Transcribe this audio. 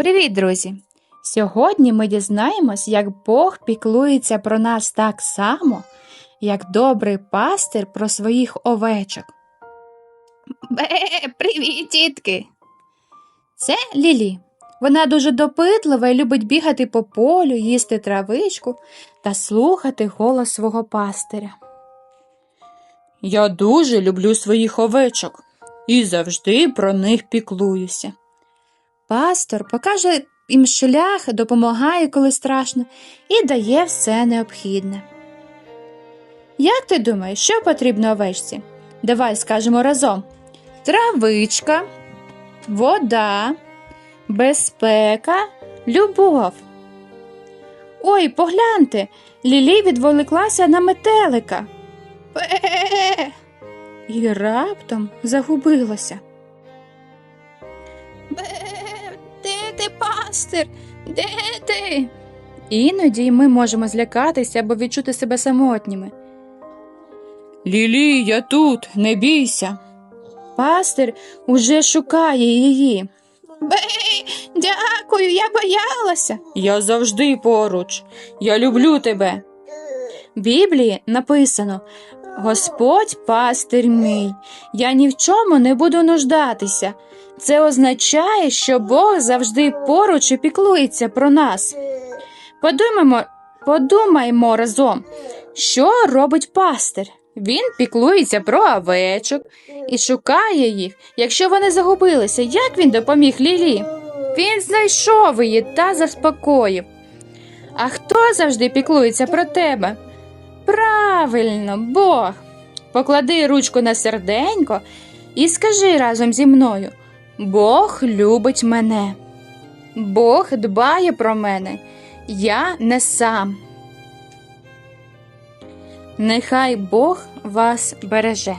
Привіт, друзі! Сьогодні ми дізнаємось, як Бог піклується про нас так само, як добрий пастир про своїх овечок. Бе, привіт, тітки! Це Лілі. Вона дуже допитлива і любить бігати по полю, їсти травичку та слухати голос свого пастиря. Я дуже люблю своїх овечок і завжди про них піклуюся. Пастор покаже їм шлях, допомагає, коли страшно, і дає все необхідне. Як ти думаєш, що потрібно овечці? Давай скажемо разом: травичка, вода, безпека, любов. Ой, погляньте, Лілі відволіклася на метелика. Пе! І раптом загубилася. Бе, ти, пастир? Де ти? Іноді ми можемо злякатися або відчути себе самотніми. Лілі, я тут, не бійся. Пастир уже шукає її. Бей, дякую, я боялася. Я завжди поруч. Я люблю тебе. В Біблії написано Господь пастир мій, я ні в чому не буду нуждатися. Це означає, що Бог завжди поруч і піклується про нас. Подумаймо, подумаймо разом, що робить пастир. Він піклується про овечок і шукає їх, якщо вони загубилися. Як він допоміг Лілі? Він знайшов її та заспокоїв. А хто завжди піклується про тебе? Правильно, Бог. Поклади ручку на серденько і скажи разом зі мною: Бог любить мене. Бог дбає про мене. Я не сам. Нехай Бог вас береже.